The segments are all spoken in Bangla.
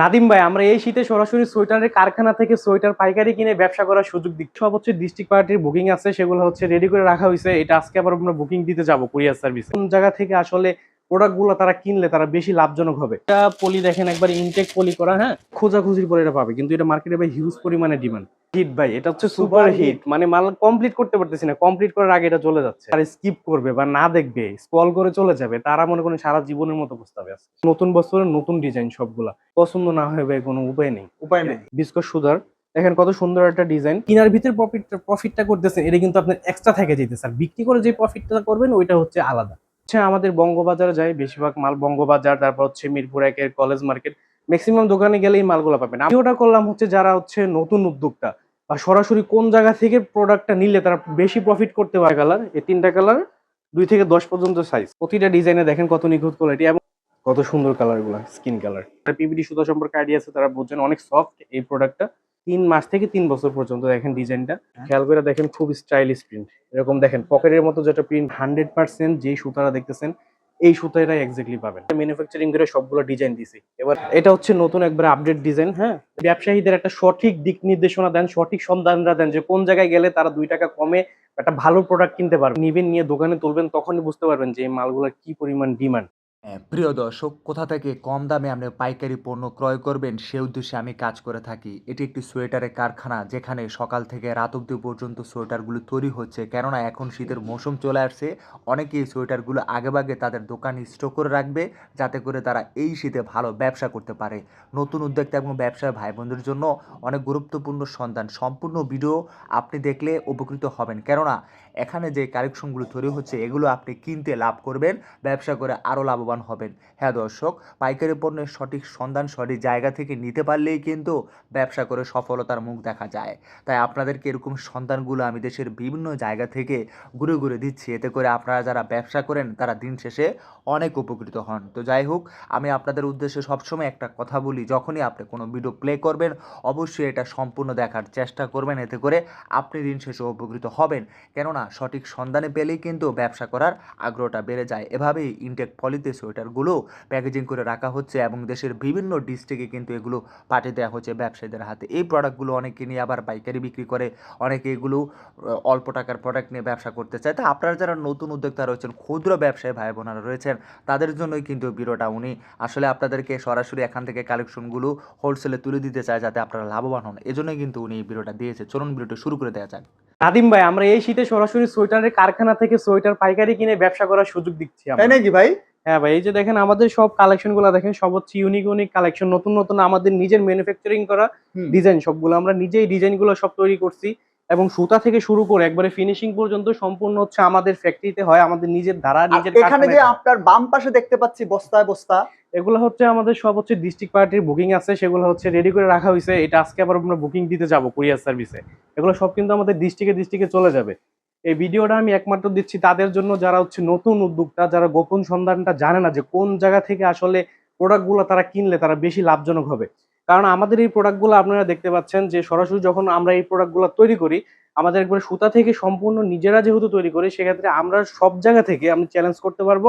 নাদিম ভাই, আমরা এই শীতে সরাসরি সোয়েটারের কারখানা থেকে সোয়েটার, পাইকারি কিনে ব্যবসা করার সুযোগ দিচ্ছি। সব হচ্ছে ডিস্ট্রিক্ট পার্টির বুকিং আছে, সেগুলো হচ্ছে রেডি করে রাখা হয়েছে এটা আজকে আবার আমরা বুকিং দিতে যাব কুরিয়ার সার্ভিস কোন জায়গা থেকে আসলে প্রোডাক্টগুলো তারা কিনলে তারা বেশি লাভজনক হবে। এটা পলি দেখেন একবার ইনটেক পলি করা হ্যাঁ? খোঁজাখুঁজির পরে এটা পাবে। কিন্তু এটা মার্কেটে ভাই হিউজ পরিমাণে ডিমান্ড হিট ভাই এটা হচ্ছে সুপার হিট মানে মাল কমপ্লিট করতে পারতেছি না। কমপ্লিট করার আগে এটা চলে যাচ্ছে। আর স্কিপ করবে বা না দেখবে স্ক্রল করে চলে যাবে তারা মনে করেন সারা জীবনের মতো প্রস্তাবে আছে। নতুন বছরের নতুন ডিজাইন সবগুলা। পছন্দ না হবে কোনো উপায় নেই। উপায় নেই। বিস্কট সুদার দেখেন কত সুন্দর একটা ডিজাইন কিনার ভিতরে প্রফিট প্রফিটটা করতেছেন এটা কিন্তু আপনার এক্সট্রা থেকে যেতেছে আর বিক্রি করে যে প্রফিটটা করবেন ওইটা হচ্ছে আলাদা। হচ্ছে আমাদের বঙ্গবাজারে যায় বেশিরভাগ মাল বঙ্গবাজার, তারপর হচ্ছে মিরপুর একের কলেজ মার্কেট। ম্যাক্সিমাম দোকানে গেলে এই মালগুলো পাবেন। আমি ওটা করলাম হচ্ছে যারা হচ্ছে নতুন উদ্যোক্তা, বা সরাসরি কোন জায়গা থেকে প্রোডাক্টটা নিলে তারা বেশি প্রফিট করতে পারে। কালার এই তিনটা কালার দুই থেকে দশ পর্যন্ত সাইজ প্রতিটা ডিজাইনে দেখেন কত নিখুঁত কোয়ালিটি এবং কত সুন্দর কালারগুলা স্কিন কালার পিবিডি সুতা সম্পর্কে আইডিয়া আছে, তারা বুঝছেন অনেক সফট এই প্রোডাক্টটা তিন মাস থেকে তিন বছর পর্যন্ত দেখেন ডিজাইনটা। খেয়াল করে দেখেন খুব স্টাইলিশ প্রিন্ট এরকম দেখেন পকেটের মতো যেটা প্রিন্ট হান্ড্রেড পার্সেন্ট যেই সুতারা দেখতেছেন এই সুতাটাই এক্স্যাক্টলি পাবেন। ম্যানুফ্যাকচারিং করে সবগুলো ডিজাইন দিছি। এবার এটা হচ্ছে নতুন একবার আপডেট ডিজাইন হ্যাঁ? ব্যবসায়ীদের একটা সঠিক দিক নির্দেশনা দেন সঠিক সন্ধানরা দেন যে কোন জায়গায় গেলে তারা দুই টাকা কমে একটা ভালো প্রোডাক্ট কিনতে পারবে। নিবেন নিয়ে দোকানে তুলবেন তখনই বুঝতে পারবেন যে এই মালগুলোর কি পরিমাণ ডিমান্ড হ্যাঁ, প্রিয় দর্শক, কোথা থেকে কম দামে আপনি পাইকারি পণ্য ক্রয় করবেন সে উদ্দেশ্যে আমি কাজ করে থাকি। এটি একটি সোয়েটারের কারখানা যেখানে সকাল থেকে রাত অবধি পর্যন্ত সোয়েটারগুলো তৈরি হচ্ছে। কেননা এখন শীতের মৌসুম চলে আসছে, অনেকেই সোয়েটারগুলো আগেভাগে তাদের দোকানে স্টক করে রাখবে, যাতে করে তারা এই শীতে ভালো ব্যবসা করতে পারে। নতুন উদ্যোক্তা এবং ব্যবসায় ভাই বোনদের জন্য অনেক গুরুত্বপূর্ণ সন্ধান। সম্পূর্ণ ভিডিও আপনি দেখলে উপকৃত হবেন। কেননা, এখানে যে কালেকশনগুলো তৈরি হচ্ছে, এগুলো আপনি কিনতে লাভ করবেন, ব্যবসা করে আরও লাভবান হবেন। হ্যাঁ দর্শক, পাইকারি পণ্যের সঠিক সন্ধান, সঠিক জায়গা থেকে নিতে পারলেই কিন্তু ব্যবসা করে সফলতার মুখ দেখা যায়। তাই আপনাদেরকে এরকম সন্ধানগুলো আমি দেশের বিভিন্ন জায়গা থেকে ঘুরে ঘুরে দিচ্ছি। এতে করে আপনারা যারা ব্যবসা করেন, তারা দিন শেষে অনেক উপকৃত হন। তো যাই হোক, আমি আপনাদের উদ্দেশ্যে সবসময় একটা কথা বলি, যখনই আপনি কোনো ভিডিও প্লে করবেন, অবশ্যই এটা সম্পূর্ণ দেখার চেষ্টা করবেন। এতে করে আপনি দিন শেষে উপকৃত হবেন। কেননা সঠিক সন্ধানে পেলেই কিন্তু ব্যবসা করার আগ্রহটা বেড়ে যায়। এভাবেই ইনটেক পলিতে সোয়েটারগুলো প্যাকেজিং করে রাখা হচ্ছে এবং দেশের বিভিন্ন ডিস্ট্রিক্টে কিন্তু এগুলো পাঠিয়ে দেওয়া হচ্ছে ব্যবসায়ীদের হাতে। এই প্রোডাক্টগুলো অনেকে নিয়ে আবার পাইকারি বিক্রি করে অনেকে এগুলো অল্প টাকার প্রোডাক্ট নিয়ে ব্যবসা করতে চায়। তা আপনারা যারা নতুন উদ্যোক্তা রয়েছেন ক্ষুদ্র ব্যবসায়ী ভাই বোনেরা রয়েছেন তাদের জন্যই কিন্তু ভিডিওটা উনি আসলে আপনাদেরকে সরাসরি এখান থেকে কালেকশনগুলো হোলসেলে তুলে দিতে চায় যাতে আপনারা লাভবান হন। এজন্যই কিন্তু উনি এই ভিডিওটা দিয়েছে। চলুন ভিডিওটা শুরু করে দেওয়া যাক। নাদিম ভাই আমরা এই শীতে সরাসরি সোয়েটারের কারখানা থেকে সোয়েটার পাইকারি কিনে ব্যবসা করার সুযোগ দিচ্ছি তাই নাকি ভাই? হ্যাঁ ভাই এই যে দেখেন আমাদের সব কালেকশনগুলো দেখেন সব হচ্ছে ইউনিক ইউনিক কালেকশন নতুন নতুন আমাদের নিজের ম্যানুফ্যাকচারিং করা। ডিজাইন সবগুলো। আমরা নিজেই ডিজাইনগুলো সব তৈরি করছি এবং সুতা থেকে শুরু করে একবারে ফিনিশিং পর্যন্ত সম্পূর্ণ হচ্ছে আমাদের ফ্যাক্টরিতে হয় আমাদের নিজের ধারা নিজের এখানে যে আপনার বাম পাশে দেখতে পাচ্ছি বস্তায় বস্তা। এগুলো হচ্ছে আমাদের সব হচ্ছে ডিস্ট্রিক্ট পার্টির বুকিং আছে সেগুলো হচ্ছে রেডি করে রাখা হয়েছে। এটা আজকে আবার আমরা বুকিং দিতে যাব কুরিয়ার সার্ভিসে এগুলো সব কিন্তু আমাদের ডিস্ট্রিক্টে ডিস্ট্রিক্টে চলে যাবে। এই ভিডিওটা আমি একমাত্র দিচ্ছি তাদের জন্য যারা হচ্ছে নতুন উদ্যোক্তা, যারা গোপন সন্ধানটা জানে না যে কোন জায়গা থেকে আসলে প্রোডাক্টগুলো তারা কিনলে তারা বেশি লাভজনক হবে। কারণ আমাদের এই প্রোডাক্টগুলো আপনারা দেখতে পাচ্ছেন যে সরাসরি যখন আমরা এই প্রোডাক্টগুলো তৈরি করি, আমাদের একবার সুতা থেকে সম্পূর্ণ নিজেরা যেহেতু তৈরি করি, সেক্ষেত্রে আমরা সব জায়গা থেকে আমি চ্যালেঞ্জ করতে পারব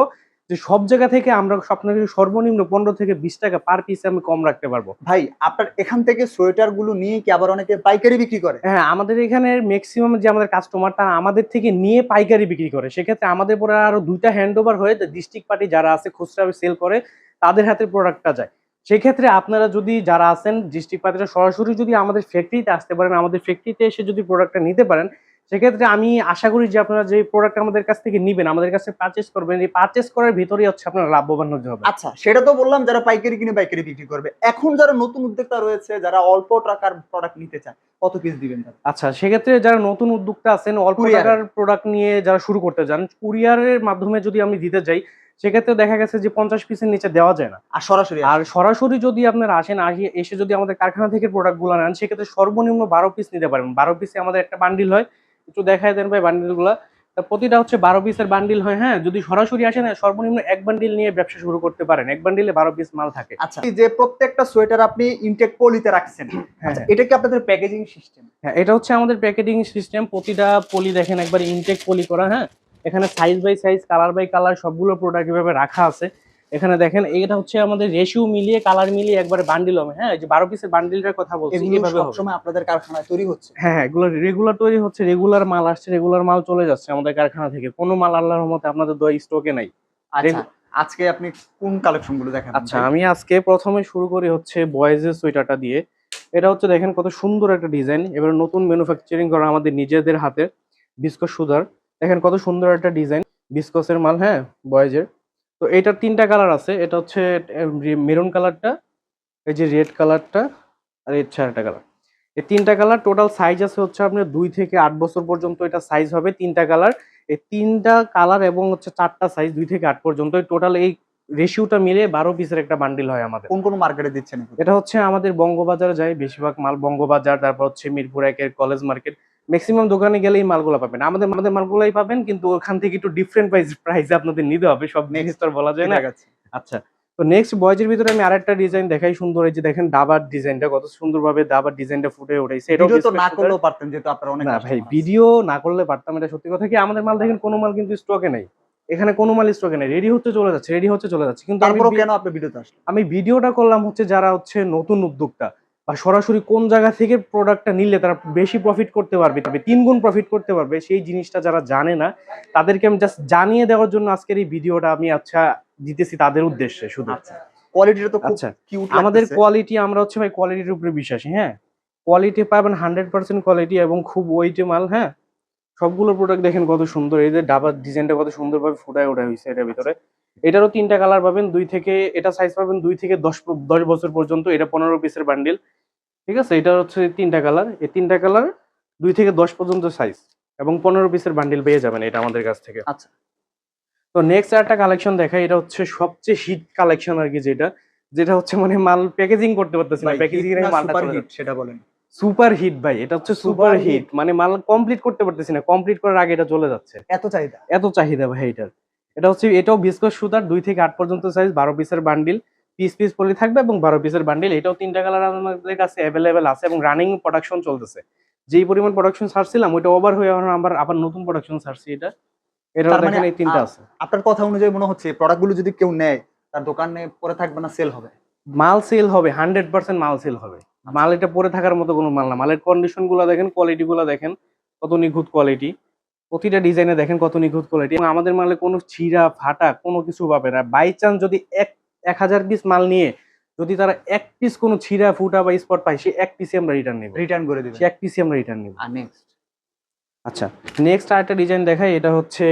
যে সব জায়গা থেকে আমরা আপনাকে সর্বনিম্ন পনেরো থেকে বিশ টাকা পার পিসে আমি কম রাখতে পারব। ভাই আপনার এখান থেকে সোয়েটারগুলো নিয়ে কি আবার অনেকে পাইকারি বিক্রি করে? হ্যাঁ আমাদের এখানে ম্যাক্সিমাম যে আমাদের কাস্টমার তারা আমাদের থেকে নিয়ে পাইকারি বিক্রি করে। সেক্ষেত্রে আমাদের পরে আরও দুইটা হ্যান্ড ওভার হয়ে ডিস্ট্রিক্ট পার্টি যারা আছে খুচরা সেল করে তাদের হাতে প্রোডাক্টটা যায়। সেক্ষেত্রে আপনারা যদি যারা আছেন ডিস্ট্রিক্ট পার্টিরা সরাসরি যদি আমাদের ফ্যাক্টরিতে আসতে পারেন আমাদের ফ্যাক্টরিতে এসে যদি প্রোডাক্টটা নিতে পারেন সেক্ষেত্রে আমি আশা করি যে আপনারা যে প্রোডাক্ট আমাদের কাছ থেকে নিবেন আমাদের কাছে পারচেস করবেন এই পারচেস করার ভিতরেই হচ্ছে আপনারা লাভবান হতে হবে। আচ্ছা সেটা তো বললাম যারা পাইকারি কিনে পাইকারি বিক্রি করবে। এখন যারা নতুন উদ্যোক্তা রয়েছে যারা অল্প টাকার প্রোডাক্ট নিতে চায় কত পিস দিবেন? আচ্ছা সেক্ষেত্রে যারা নতুন উদ্যোক্তা আছেন অল্প টাকার প্রোডাক্ট নিয়ে যারা শুরু করতে চান কুরিয়ারের মাধ্যমে যদি আমি দিতে যাই সেক্ষেত্রে দেখা গেছে যে পঞ্চাশ পিসের নিচে দেওয়া যায় না। আর সরাসরি আর সরাসরি যদি আপনারা আসেন আসি- এসে যদি আমাদের কারখানা থেকে প্রোডাক্টগুলো নেন সেক্ষেত্রে সর্বনিম্ন বারো পিস নিতে পারেন। বারো পিসে আমাদের একটা বান্ডিল হয় একটু দেখায় দেন ভাই বান্ডিলগুলা প্রতিটা হচ্ছে বারো পিসের বান্ডিল হয় হ্যাঁ? যদি সরাসরি আসেন সর্বনিম্ন এক বান্ডিল নিয়ে ব্যবসা শুরু করতে পারেন। এক বান্ডিলে বারো পিস মাল থাকে। আচ্ছা। যে প্রত্যেকটা সোয়েটার আপনি ইনটেক পলিতে রাখছেন হ্যাঁ। আচ্ছা, এটা কি আপনাদের প্যাকেজিং সিস্টেম হ্যাঁ এটা হচ্ছে আমাদের প্যাকেজিং সিস্টেম প্রতিটা পলি দেখেন একবার ইনটেক পলি করা হ্যাঁ? এখানে size by size colour by colour সবগুলো প্রোডাক্ট এভাবে রাখা আছে। এখানে দেখেন এটা হচ্ছে আমাদের রেশিও মিলিয়ে কালার মিলিয়ে একবারে বান্ডিল হবে। হ্যাঁ যে বারো পিসের বান্ডিলটার কথা বলছি। হবে সবসময় আপনাদের কারখানায় তৈরি হচ্ছে। হ্যাঁ হ্যাঁ এগুলো রেগুলার তৈরি হচ্ছে রেগুলার মাল আসছে রেগুলার মাল চলে যাচ্ছে আমাদের কারখানা থেকে। কোনো মাল আল্লাহর রহমতে আপনাদের দই স্টকে নাই। আচ্ছা আজকে আপনি কোন কালেকশনগুলো দেখাবেন আচ্ছা আমি আজকে প্রথমে শুরু করি হচ্ছে বয়েজের সোয়েটারটা দিয়ে। এটা হচ্ছে দেখেন কত সুন্দর একটা ডিজাইন এবার নতুন ম্যানুফ্যাকচারিং করা আমাদের নিজেদের হাতে বিস্কস সুদার দেখেন কত সুন্দর একটা ডিজাইন বিস্কসের মাল হ্যাঁ বয়েজের তো এটার তিনটা কালার আছে। এটা হচ্ছে মেরুন কালারটা এই যে রেড কালারটা আর এর চারটা কালার। এই তিনটা কালার টোটাল সাইজ আছে হচ্ছে আপনার দুই থেকে আট বছর পর্যন্ত এটা সাইজ হবে তিনটা কালার। এই তিনটা কালার এবং হচ্ছে চারটা সাইজ দুই থেকে আট পর্যন্ত টোটাল এই রেশিওটা মিলে বারো পিসের একটা বান্ডিল হয় আমাদের। কোন কোন মার্কেটে দিচ্ছেন? এটা হচ্ছে আমাদের বঙ্গবাজারে যায় বেশিরভাগ মাল বঙ্গবাজার তারপর হচ্ছে মিরপুর একের কলেজ মার্কেট ম্যাক্সিমাম দোকানে গেলেই মালগুলো পাবেন। আমাদের আমাদের মালগুলাই পাবেন কিন্তু ওখান থেকে একটু ডিফারেন্ট প্রাইস প্রাইসে আপনাদের নিতে হবে সব নেক্সট আর বলা যায় না। আচ্ছা তো নেক্সট বয়েজের ভিতরে আমি আরেকটা ডিজাইন দেখাই সুন্দর এই যে দেখেন দাবার ডিজাইনটা কত সুন্দরভাবে দাবার ডিজাইনটা ফুটে উঠেছে। ভিডিও তো না করলেও পারতেন যেহেতু আপনার অনেক না ভাই ভিডিও না করলে পারতাম এটা সত্যি কথা কি? আমাদের মাল দেখেন কোনো মাল কিন্তু স্টকে নেই। এখানে কোনো মাল স্টকে নেই। রেডি হতে চলে যাচ্ছে রেডি হচ্ছে চলে যাচ্ছে। কিন্তু তারপরেও কেন আপনি ভিডিওতে আসলেন? আমি ভিডিওটা করলাম হচ্ছে যারা হচ্ছে নতুন উদ্যোক্তা। বা সরাসরি কোন জায়গা থেকে প্রোডাক্টটা নিলে তারা বেশি প্রফিট করতে পারবে তবে তিন গুণ প্রফিট করতে পারবে সেই জিনিসটা যারা জানে না তাদেরকে আমি জাস্ট জানিয়ে দেওয়ার জন্য আজকের এই ভিডিওটা আমি আচ্ছা দিতেছি তাদের উদ্দেশ্যে শুধু। আচ্ছা। কোয়ালিটিটা তো আচ্ছা। আমাদের কোয়ালিটি আমরা হচ্ছে ভাই কোয়ালিটির উপরে বিশ্বাসী হ্যাঁ? কোয়ালিটি পাবেন হান্ড্রেড পার্সেন্ট কোয়ালিটি এবং খুব ওয়েটে মাল হ্যাঁ? সবগুলো প্রোডাক্ট দেখেন কত সুন্দর এই যে ডাবার ডিজাইনটা কত সুন্দরভাবে ফুটায় ওঠা হয়েছে এটার ভিতরে। এটারও তিনটা কালার পাবেন দুই থেকে এটা সাইজ পাবেন দুই থেকে দশ দশ বছর পর্যন্ত এটা পনেরো পিসের বান্ডিল ঠিক আছে? এটা হচ্ছে তিনটা কালার এই তিনটা কালার দুই থেকে দশ পর্যন্ত সাইজ এবং পনেরো পিসের বান্ডিল পেয়ে যাবেন এটা আমাদের কাছ থেকে। আচ্ছা। তো নেক্সট একটা কালেকশন দেখাই এটা হচ্ছে সবচেয়ে হিট কালেকশন আর কি যেটা। যেটা হচ্ছে মানে মাল প্যাকেজিং করতে পারতেছি না প্যাকেজিং এর মালটা হিট সেটা বলেন। সুপার হিট ভাই এটা হচ্ছে সুপার হিট মানে মাল কমপ্লিট করতে পারতেছি না কমপ্লিট করার আগে এটা চলে যাচ্ছে। এত চাহিদা। এত চাহিদা ভাই এটার। এটা হচ্ছে এটাও বিস্কস সুতার দুই থেকে আট পর্যন্ত সাইজ বারো পিসের বান্ডিল পিস পিস পলি থাকবে এবং বারো পিসের বান্ডিল এটাও তিনটা কালার আমাদের কাছে অ্যাভেলেবেল আছে এবং রানিং প্রোডাকশন চলতেছে। যেই পরিমাণ প্রোডাকশন ছাড়ছিলাম ওইটা ওভার হয়ে এখন আবার আবার নতুন প্রোডাকশন ছাড়ছি এটা। এটা মানে দেখেন এই তিনটা আছে। আপনার কথা অনুযায়ী মনে হচ্ছে প্রোডাক্টগুলো যদি কেউ নেয় তার দোকানে পরে থাকবে না সেল হবে? মাল সেল হবে হান্ড্রেড পার্সেন্ট মাল সেল হবে। মাল এটা পরে থাকার মতো কোনো মাল না। মালের কন্ডিশনগুলো দেখেন কোয়ালিটি গুলো দেখেন কত নিখুঁত কোয়ালিটি প্রতিটা ডিজাইনে দেখেন কত নিখুঁত কোয়ালিটি এবং আমাদের মালে কোনো ছিঁড়া ফাটা কোনো কিছু পাবে না। বাই চান্স যদি এক এক হাজার পিস মাল নিয়ে যদি তারা এক পিস কোনো ছিঁড়া ফুটা বা স্পট পায় সে এক পিসে আমরা রিটার্ন নেব। রিটার্ন করে দিবেন এক পিসে আমরা রিটার্ন নেব। আর নেক্সট আচ্ছা নেক্সট আরেকটা ডিজাইন দেখাই এটা হচ্ছে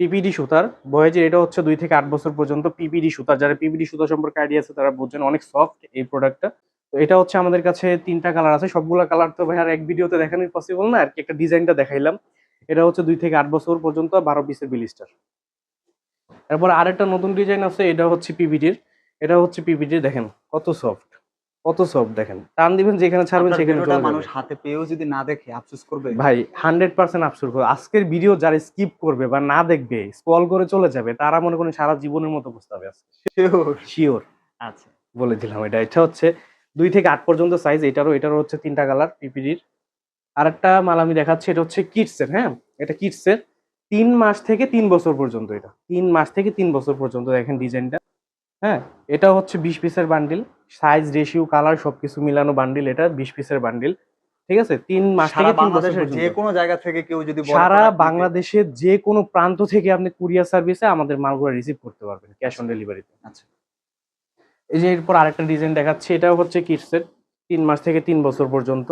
পিপিডি সুতার। বয়েজের এটা হচ্ছে দুই থেকে আট বছর পর্যন্ত পিপিডি সুতার যারা পিপিডি সুতা সম্পর্কে আইডিয়া আছে তারা বোঝেন অনেক সফট এই প্রোডাক্টটা তো এটা হচ্ছে আমাদের কাছে তিনটা কালার আছে। সবগুলো কালার তো ভাই আর এক ভিডিওতে দেখানো পসিবল না। আর কি একটা ডিজাইনটা দেখাইলাম। এটা হচ্ছে দুই থেকে আট বছর পর্যন্ত বারো পিসের বিলিস্টার তারপর আরেকটা নতুন ডিজাইন আছে এটা হচ্ছে পিপিডির। এটা হচ্ছে পিপিডির দেখেন কত সফট কত সফট দেখেন। টান দিবেন যেখানে ছাড়বেন সেখানে মানুষ হাতে পেয়েও যদি না দেখে আফসোস করবে। ভাই হান্ড্রেড পার্সেন্ট আফসোস করবে। আজকের ভিডিও যারা স্কিপ করবে বা না দেখবে স্ক্রল করে চলে যাবে তারা মনে করেন সারা জীবনের মতো Sure. শিওর আচ্ছা। বলে দিলাম এটা। এটা হচ্ছে দুই থেকে আট পর্যন্ত সাইজ এটারও এটারও হচ্ছে তিনটা কালার পিপিডির। আর একটা মাল আমি দেখাচ্ছি এটা হচ্ছে কিডসের হ্যাঁ? এটা কিডসের তিন মাস থেকে তিন বছর পর্যন্ত এটা। তিন মাস থেকে তিন বছর পর্যন্ত দেখেন ডিজাইনটা হ্যাঁ? এটা হচ্ছে বিশ পিসের বান্ডিল সাইজ রেশিও কালার সবকিছু মিলানো বান্ডিল এটা বিশ পিসের বান্ডিল ঠিক আছে? তিন মাস থেকে তিন বছর যে কোনো জায়গা থেকে কেউ যদি সারা বাংলাদেশের যে কোনো প্রান্ত থেকে আপনি কুরিয়ার সার্ভিসে আমাদের মালগুলো রিসিভ করতে পারবেন ক্যাশ অন ডেলিভারিতে আচ্ছা। এই যে এরপর আরেকটা ডিজাইন দেখাচ্ছি এটাও হচ্ছে কিডসের তিন মাস থেকে তিন বছর পর্যন্ত।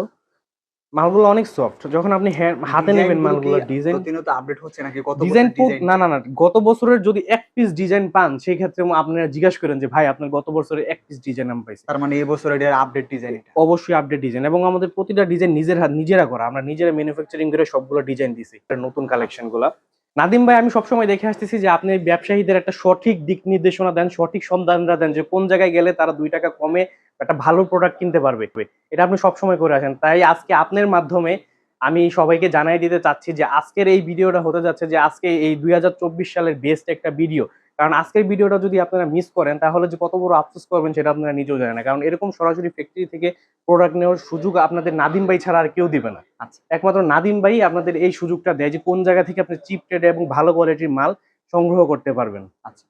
মালগুলো অনেক সফট যখন আপনি হাতে নেবেন মালগুলো ডিজাইন প্রতিনিয়ত আপডেট হচ্ছে নাকি? কত ডিজাইন না না না গত বছরের যদি এক পিস ডিজাইন পান সেই ক্ষেত্রে আপনারা জিজ্ঞাসা করেন যে ভাই আপনার গত বছরের এক পিস ডিজাইন আমি পাইছি। তার মানে এই বছরের এর আপডেট ডিজাইন অবশ্যই আপডেট ডিজাইন এবং আমাদের প্রতিটা ডিজাইন নিজের হাত নিজেরা করা। আমরা নিজেরা ম্যানুফ্যাকচারিং করে সবগুলো ডিজাইন দিছি। এটা নতুন কালেকশনগুলা। নাদিম ভাই, আমি সবসময় দেখে আসতেছি যে আপনি ব্যবসায়ীদের একটা সঠিক দিক নির্দেশনা দেন, সঠিক সন্ধানরা দেন যে কোন জায়গায় গেলে তারা দুই টাকা কমে একটা ভালো প্রোডাক্ট কিনতে পারবে। এটা আপনি সবসময় করে আসেন। তাই আজকে আপনার মাধ্যমে আমি সবাইকে জানাই দিতে চাচ্ছি যে আজকের এই ভিডিওটা হতে যাচ্ছে যে আজকে এই দুই হাজার চব্বিশ সালের বেস্ট একটা ভিডিও কারণ আজকের ভিডিওটা যদি আপনারা মিস করেন তাহলে যে কত বড় আফসোস করবেন সেটা আপনারা নিজেও জানেন না। কারণ এরকম সরাসরি ফ্যাক্টরি থেকে প্রোডাক্ট নেওয়ার সুযোগ আপনাদের নাদিম ভাই ছাড়া আর কেউ দিবে না। আচ্ছা। একমাত্র নাদিম ভাই আপনাদের এই সুযোগটা দেয় যে কোন জায়গা থেকে আপনি চিপ ট্রেড এবং ভালো কোয়ালিটির মাল সংগ্রহ করতে পারবেন। আচ্ছা।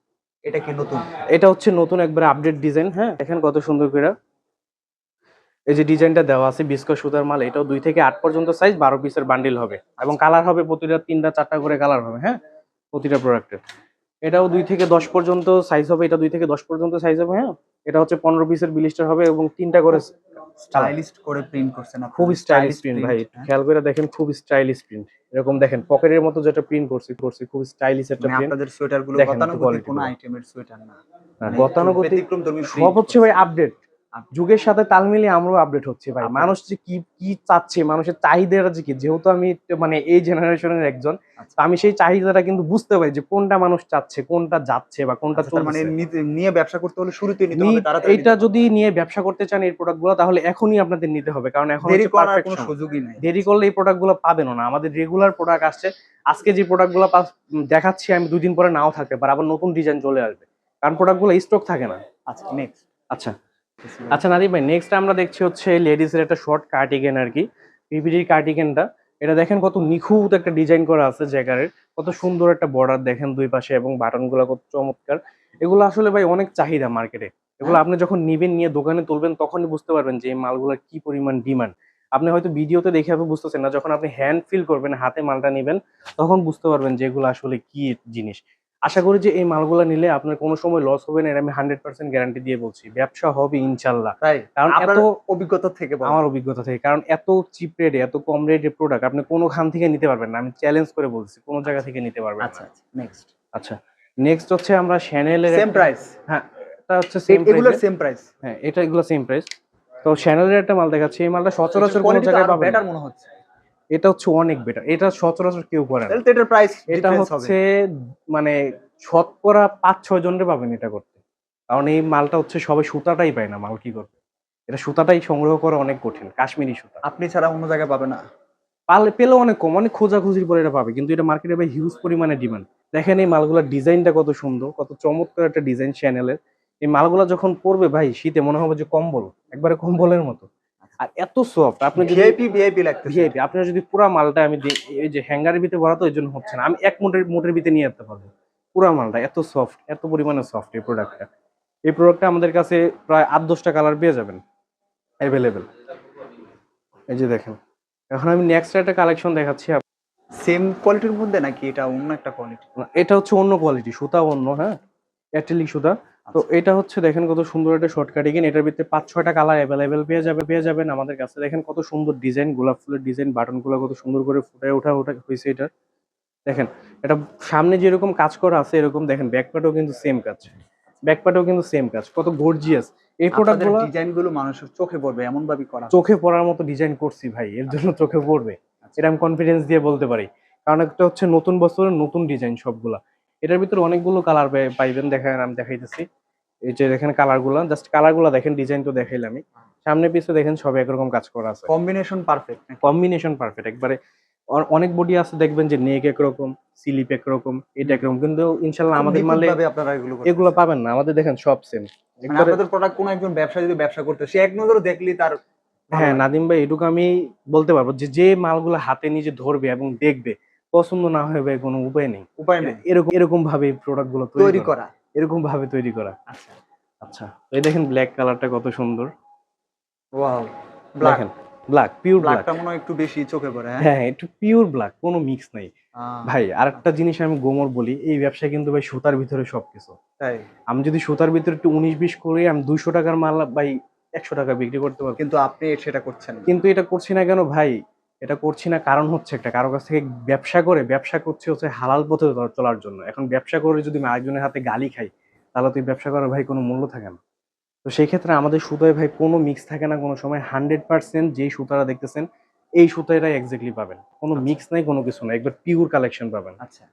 এটা কি নতুন? এটা হচ্ছে নতুন একবার আপডেট ডিজাইন হ্যাঁ? দেখেন কত সুন্দর করে। এই যে ডিজাইনটা দেওয়া আছে বিস্কো সুতার মাল এটাও দুই থেকে আট পর্যন্ত সাইজ বারো পিসের বান্ডিল হবে। এবং কালার হবে প্রতিটা তিনটা চারটা করে কালার হবে হ্যাঁ? প্রতিটা প্রোডাক্টের এটাও দুই থেকে দশ পর্যন্ত সাইজ হবে এটা দুই থেকে দশ পর্যন্ত সাইজ হবে হ্যাঁ? এটা হচ্ছে পনেরো পিসের বিলিস্টার হবে এবং তিনটা করে স্টাইলিস্ট করে প্রিন্ট করছেন না খুব স্টাইলিশ প্রিন্ট ভাই। হ্যাঁ। খেয়াল করে দেখেন খুব স্টাইলিশ প্রিন্ট এরকম দেখেন পকেটের মতো যেটা প্রিন্ট করছি করছি খুব স্টাইলিশ একটা মানে প্রিন্ট আপনাদের সোয়েটারগুলো গতানুগতিক কোনো আইটেমের সোয়েটার না। হ্যাঁ, মানে গতানুগতিক সব হচ্ছে ভাই আপডেট। যুগের সাথে তাল মিলিয়ে আমরাও আপডেট হচ্ছে ভাই। মানুষ যে কি কি চাচ্ছে মানুষের চাহিদাটা যে কি? যেহেতু আমি মানে এই জেনারেশনের একজন আচ্ছা। আমি সেই চাহিদাটা কিন্তু বুঝতে পারি যে কোনটা মানুষ চাচ্ছে কোনটা যাচ্ছে বা কোনটা আচ্ছা, মানে নিয়ে ব্যবসা করতে হলে শুরুতে নিতে হবে হবে। যদি নিয়ে ব্যবসা করতে চান এই প্রোডাক্টগুলো তাহলে এখনই আপনাদের নিতে হবে কারণ এখন দেরি করার কোনো সুযোগই নাই। দেরি করলে এই প্রোডাক্টগুলো পাবেন না। আমাদের রেগুলার প্রোডাক্ট আসছে আজকে যে প্রোডাক্টগুলো দেখাচ্ছি আমি দুদিন পরে নাও থাকতে পারে আবার নতুন ডিজাইন চলে আসবে। কারণ প্রোডাক্টগুলো স্টক থাকে না। আচ্ছা নেক্সট আচ্ছা। আচ্ছা নাদিম ভাই নেক্সট আমরা দেখছি হচ্ছে লেডিস এর একটা শর্ট কার্টিগেন আর কি পিপিডির কার্টিগেনটা এটা দেখেন কত নিখুঁত একটা ডিজাইন করা আছে জ্যাকারের কত সুন্দর একটা বর্ডার দেখেন দুই পাশে এবং বাটনগুলো কত চমৎকার। এগুলো আসলে ভাই অনেক চাহিদা মার্কেটে এগুলো আপনি যখন নিবেন নিয়ে দোকানে তুলবেন তখনই বুঝতে পারবেন যে এই মালগুলোর কি পরিমাণ ডিমান্ড আপনি হয়তো ভিডিওতে দেখে আপনি বুঝতেছেন না যখন আপনি হ্যান্ড ফিল করবেন হাতে মালটা নেবেন তখন বুঝতে পারবেন যে এগুলো আসলে কি জিনিস। আশা করি যে এই মালগুলো নিলে আপনার কোনো সময় লস হবে না আমি হান্ড্রেড পার্সেন্ট গ্যারান্টি দিয়ে বলছি। ব্যবসা হবে ইনশাল্লাহ কারণ এত অভিজ্ঞতা থেকে আমার অভিজ্ঞতা থেকে কারণ এত চিপ রেটে এত কম রেটের প্রোডাক্ট আপনি কোনো খান থেকে নিতে পারবেন না। আমি চ্যালেঞ্জ করে বলছি কোনো জায়গা থেকে নিতে পারবেন আচ্ছা আচ্ছা নেক্সট আচ্ছা নেক্সট হচ্ছে আমরা শ্যানেলের সেম প্রাইস হ্যাঁ এটা হচ্ছে সেম এগুলোর সেম প্রাইস হ্যাঁ এটা এগুলো সেম প্রাইস তো শ্যানেলের একটা মাল দেখাচ্ছি এই মালটা সচরাচর কোনো জায়গায় পাবেন বেটার মনে হচ্ছে। এটা হচ্ছে অনেক বেটার এটা সচরাচর কেউ করে না। এটার প্রাইস এটা হচ্ছে মানে শতকরা পাঁচ ছয় জনের পাবেন এটা করতে। কারণ এই মালটা হচ্ছে সবাই সুতাটাই পায় না মাল কি করবে? এটা সুতাটাই সংগ্রহ করা অনেক কঠিন কাশ্মীরি সুতা। আপনি ছাড়া অন্য জায়গায় পাবে না। পালে পেলেও অনেক কম অনেক খোঁজাখুঁজির পরে এটা পাবে। কিন্তু এটা মার্কেটে ভাই হিউজ পরিমাণে ডিমান্ড দেখেন এই মালগুলোর ডিজাইনটা কত সুন্দর কত চমৎকার একটা ডিজাইন চ্যানেলের এই মালগুলো যখন পরবে ভাই শীতে মনে হবে যে কম্বল একবারে কম্বলের মতো। আর এত সফট আপনি যদি ভিআইপি ভিআইপি লাগতেছে। ভিআইপি আপনার যদি পুরা মালটা আমি এই যে হ্যাঙ্গারের ভিতরে ভরা তো এই জন্য হচ্ছে না। আমি এক মোটের মোটের ভিতরে নিয়ে যেতে পারব। পুরা মালটা এত সফট এত পরিমাণে সফট এই প্রোডাক্টটা এই প্রোডাক্টটা আমাদের কাছে প্রায় আট দশটা কালার পেয়ে যাবেন। অ্যাভেলেবেল এই যে দেখেন। এখন আমি নেক্সট একটা কালেকশন দেখাচ্ছি সেম কোয়ালিটির মধ্যে নাকি এটা অন্য একটা কোয়ালিটি এটা হচ্ছে অন্য কোয়ালিটি সুতা অন্য হ্যাঁ? অ্যাটেলিক সুতা। তো এটা হচ্ছে দেখেন কত সুন্দর একটা শর্ট কাটিং এটার ভিতরে পাঁচ ছয়টা কালার অ্যাভেলেবেল পেয়ে যাবে পেয়ে যাবেন আমাদের কাছে। দেখেন কত সুন্দর ডিজাইন গোলাপ ফুলের ডিজাইন বাটনগুলো কত সুন্দর করে ফুটে ওঠা ওঠা হয়েছে এটা দেখেন এটা সামনে যেরকম কাজ করা আছে এরকম দেখেন ব্যাকপাটেও কিন্তু সেম কাজ। ব্যাকপাটেও কিন্তু সেম কাজ। কত গর্জিয়াস এই প্রোডাক্টগুলো ডিজাইনগুলো মানুষের চোখে পড়বে এমন ভাবে করা চোখে পড়ার মতো ডিজাইন করছি ভাই এর জন্য চোখে পড়বে। এটা আমি কনফিডেন্স দিয়ে বলতে পারি। কারণ একটা হচ্ছে নতুন বছরের নতুন ডিজাইন সবগুলা। এটার ভিতরে অনেকগুলো কালার পাইবেন দেখেন আমি দেখাইতেছি। এই যে দেখেন কালার কালারগুলো জাস্ট কালার কালারগুলো দেখেন ডিজাইন তো আমি সামনে পিছে দেখেন সব একরকম কাজ করা আছে। কম্বিনেশন পারফেক্ট কম্বিনেশন পারফেক্ট একবারে অনেক বডি আছে দেখবেন যে নেক একরকম স্লিপ একরকম এটা একরকম কিন্তু ইনশাল্লাহ আমাদের মালে আপনারা এগুলো এগুলো পাবেন না আমাদের দেখেন সব সেম মানে আপনাদের প্রোডাক্ট কোন একজন ব্যবসা যদি ব্যবসা করতে সে এক নজরে দেখলি তার হ্যাঁ নাদিম ভাই এটুকু আমি বলতে পারব যে যে মালগুলো হাতে নিজে ধরবে এবং দেখবে পছন্দ না হবে কোনো উপায় নেই। উপায় নেই। এরকম এরকম ভাবে প্রোডাক্টগুলো তৈরি করা। এরকম ভাবে তৈরি করা। আচ্ছা। আচ্ছা এই দেখেন ব্ল্যাক কালারটা কত সুন্দর। ওয়াও ব্ল্যাক দেখেন ব্ল্যাক পিওর ব্ল্যাক ব্ল্যাকটা মনে হয় একটু বেশি চোখে পড়ে হ্যাঁ? হ্যাঁ একটু পিওর ব্ল্যাক কোনো মিক্স নাই। ভাই আরেকটা জিনিস আমি গোমর বলি এই ব্যবসায় কিন্তু ভাই সুতার ভিতরে সবকিছু। তাই? আমি যদি সুতার ভিতরে একটু উনিশ বিশ করে আমি দুইশো টাকার মাল ভাই একশো টাকা বিক্রি করতে পারব। কিন্তু আপনি সেটা করছেন না। কিন্তু এটা করছি না কেন ভাই? এটা করছি না কারণ হচ্ছে একটা কারও কাছ থেকে ব্যবসা করে ব্যবসা করছে হচ্ছে হালাল পথে চলার জন্য। এখন ব্যবসা করে যদি আমি আরেকজনের হাতে গালি খাই তাহলে তুই ব্যবসা করার ভাই কোনো মূল্য থাকে না। তো সেই ক্ষেত্রে আমাদের সুতায় ভাই কোনো মিক্স থাকে না কোনো সময় হান্ড্রেড পার্সেন্ট যেই সুতারা দেখতেছেন এই সুতাটাই এক্স্যাক্টলি পাবেন। কোনো মিক্স নাই কোনো কিছু না একবার পিওর কালেকশন পাবেন। আচ্ছা।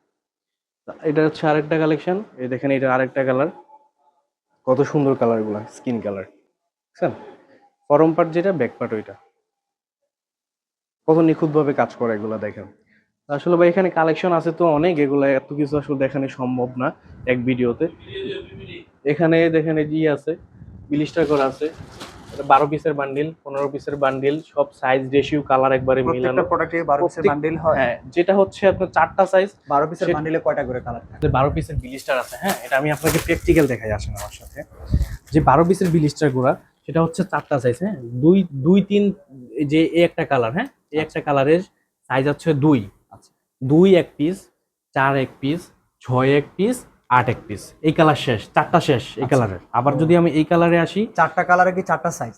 এটা হচ্ছে আরেকটা কালেকশন এই দেখেন এটা আরেকটা কালার কত সুন্দর কালারগুলা স্কিন কালার বুঝছেন? ফরম পার্ট যেটা ব্যাক পার্ট ওইটা। কত নিখুঁত ভাবে কাজ করে এগুলা দেখেন। আসলে ভাই এখানে কালেকশন আছে তো অনেক এগুলা এত কিছু আসলে দেখানো সম্ভব না এক ভিডিওতে। এখানে দেখেন এই যে ইয়ে আছে বিলিস্টার করা আছে। বারো পিসের বান্ডিল পনেরো পিসের বান্ডিল সব সাইজ রেশিও কালার একবারে মিলানো। প্রোডাক্টে বারো পিসের বান্ডিল হয়। হ্যাঁ যেটা হচ্ছে আপনার চারটা সাইজ বারো পিসের বান্ডিলে কয়টা করে কালার থাকে? বারো পিসের বিলিস্টার আছে হ্যাঁ? এটা আমি আপনাকে প্র্যাকটিক্যাল দেখাই আসেন আমার সাথে। যে বারো পিসের বিলিস্টারগুলা সেটা হচ্ছে চারটা সাইজ হ্যাঁ? দুই দুই তিন যে একটা কালার হ্যাঁ? এই একটা কালারের সাইজ হচ্ছে দুই। আচ্ছা। দুই এক পিস চার এক পিস ছয় এক পিস আট এক পিস এই কালার শেষ চারটা শেষ এই আচ্ছা। কালারের আবার যদি আমি এই কালারে আসি চারটা কালারে কি চারটা সাইজ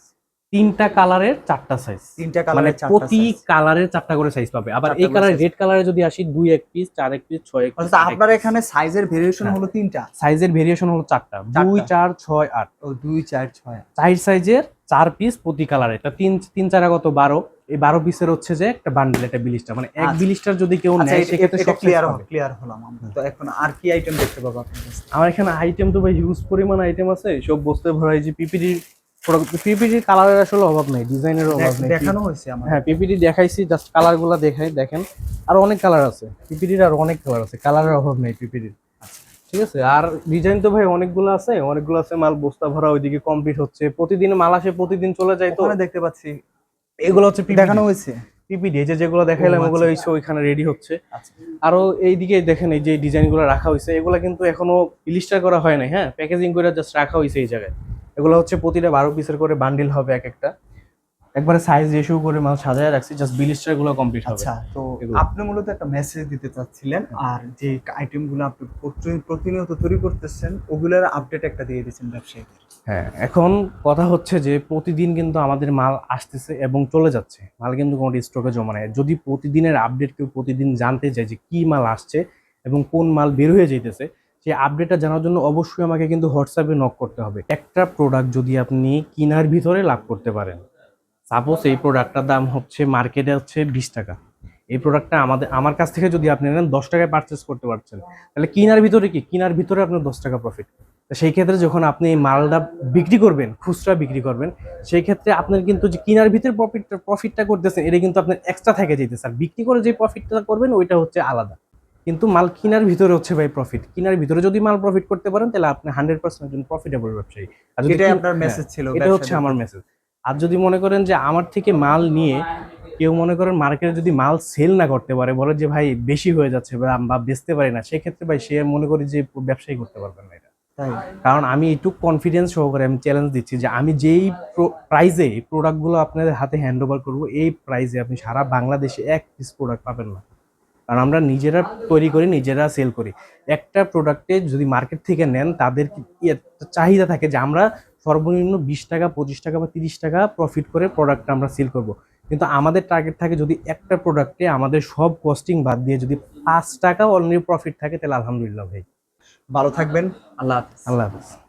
তিনটা কালারের চারটা সাইজ তিনটা কালারের প্রতি কালারের চারটা করে সাইজ পাবে। আবার এই কালার রেড কালারে যদি আসি দুই এক পিস চার এক পিস ছয় এক পিস আপনার এখানে সাইজের ভেরিয়েশন হ্যাঁ। হলো তিনটা। সাইজের ভেরিয়েশন হলো চারটা। দুই চার ছয় আট। ও দুই চার ছয় চার সাইজের চার পিস প্রতি কালারে তা তিন তিন চারা কত বারো। এই বারো পিসের হচ্ছে যে একটা বান্ডেল একটা বিলিস্টার মানে এক আচ্ছা। বিলিস্টার যদি কেউ আচ্ছা নেয় সেক্ষেত্রে সব ক্লিয়ার ক্লিয়ার ক্লিয়ার হলাম আমরা। তো এখন আর কি আইটেম দেখতে পাবো আমার এখানে আইটেম তো ভাই হিউজ পরিমাণ আইটেম আছে সব বসতে ভরা যে পিপিডি পিপিডির কালারের আসলে অভাব নাই ডিজাইনের অভাব নেই। দেখানো হয়েছে আমার। হ্যাঁ পিপিডি দেখাইছি জাস্ট কালারগুলা দেখাই দেখেন। আর অনেক কালার আছে পিপিডির আর অনেক কালার আছে কালারের অভাব নেই পিপিডির ঠিক আছে? আর ডিজাইন তো ভাই অনেকগুলো আছে অনেকগুলো আছে মাল বস্তা ভরা ওইদিকে কমপ্লিট হচ্ছে। প্রতিদিন মাল আসে প্রতিদিন চলে যায় তো। দেখতে পাচ্ছি এগুলো হচ্ছে দেখানো হয়েছে? পিপিডি যে যেগুলো দেখাইলাম ওগুলো এসে ওইখানে রেডি হচ্ছে। আচ্ছা। আরও এইদিকে দেখেন এই যে ডিজাইনগুলো রাখা হয়েছে এগুলো কিন্তু এখনও ইলিস্টার করা হয় নাই হ্যাঁ? প্যাকেজিং করে জাস্ট রাখা হয়েছে এই জায়গায়। এগুলো হচ্ছে প্রতিটা বারো পিসের করে বান্ডিল হবে এক একটা। একবারে সাইজ রেশিও করে মাল সাজায় রাখছি জাস্ট বিলিস্টারগুলো কমপ্লিট হবে। আচ্ছা তো আপনি মূলত একটা মেসেজ দিতে চাচ্ছিলেন আর যে আইটেমগুলো আপনি প্রতি- প্রতিনিয়ত তৈরি করতেছেন ওগুলোর আপডেট একটা দিয়ে দিচ্ছেন ব্যবসায়ীদের। হ্যাঁ এখন কথা হচ্ছে যে প্রতিদিন কিন্তু আমাদের মাল আসতেছে এবং চলে যাচ্ছে। মাল কিন্তু কোনো স্টকে জমা নেই। যদি প্রতিদিনের আপডেট কেউ প্রতিদিন জানতে চায় যে কি মাল আসছে এবং কোন মাল বের হয়ে যাইতেছে সেই আপডেটটা জানার জন্য অবশ্যই আমাকে কিন্তু হোয়াটসঅ্যাপে নক করতে হবে। একটা প্রোডাক্ট যদি আপনি কিনার ভিতরে লাভ করতে পারেন সাপোজ এই প্রোডাক্টটার দাম হচ্ছে মার্কেটে হচ্ছে বিশ টাকা। এই প্রোডাক্টটা আমাদের আমার কাছ থেকে যদি আপনি নেন দশ টাকায় পারচেস করতে পারছেন। তাহলে কিনার ভিতরে কি? কিনার ভিতরে আপনার দশ টাকা প্রফিট তো সেই ক্ষেত্রে যখন আপনি এই মালটা বিক্রি করবেন খুচরা বিক্রি করবেন সেই ক্ষেত্রে আপনার কিন্তু যে কিনার ভিতরে প্রফিট প্রফিটটা করতেছেন এটা কিন্তু আপনার এক্সট্রা থেকে যেতেছে আর বিক্রি করে যে প্রফিটটা করবেন ওইটা হচ্ছে আলাদা। কিন্তু মাল কিনার ভিতরে হচ্ছে ভাই প্রফিট কিনার ভিতরে যদি মাল প্রফিট করতে পারেন তাহলে আপনি হান্ড্রেড পার্সেন্ট একজন প্রফিটেবল ব্যবসায়ী। আর যদি আপনার হ্যাঁ, মেসেজ ছিল এটা হচ্ছে আমার মেসেজ আর যদি মনে করেন যে আমার থেকে মাল নিয়ে কেউ মনে করেন মার্কেটে যদি মাল সেল না করতে পারে বলে যে ভাই বেশি হয়ে যাচ্ছে বা বেচতে পারি না সেক্ষেত্রে ভাই সে মনে করি যে ব্যবসায়ী করতে পারবেন না এটা। তাই? কারণ আমি একটু কনফিডেন্স সহকারে আমি চ্যালেঞ্জ দিচ্ছি যে আমি যেই প্রাইজে এই প্রোডাক্টগুলো আপনাদের হাতে হ্যান্ড ওভার করব এই প্রাইজে আপনি সারা বাংলাদেশে এক পিস প্রোডাক্ট পাবেন না। কারণ আমরা নিজেরা তৈরি করি নিজেরা সেল করি। একটা প্রোডাক্টে যদি মার্কেট থেকে নেন তাদের চাহিদা থাকে যে আমরা সর্বনিম্ন বিশ টাকা পঁচিশ টাকা বা তিরিশ টাকা প্রফিট করে প্রোডাক্টটা আমরা সেল করব। কিন্তু আমাদের টার্গেট থাকে যদি একটা প্রোডাক্টে আমাদের সব কস্টিং বাদ দিয়ে যদি পাঁচ টাকা অলরেডি প্রফিট থাকে তাহলে আলহামদুলিল্লাহ ভাই। ভালো থাকবেন। আল্লাহ হাফিজ। আল্লাহ হাফিজ।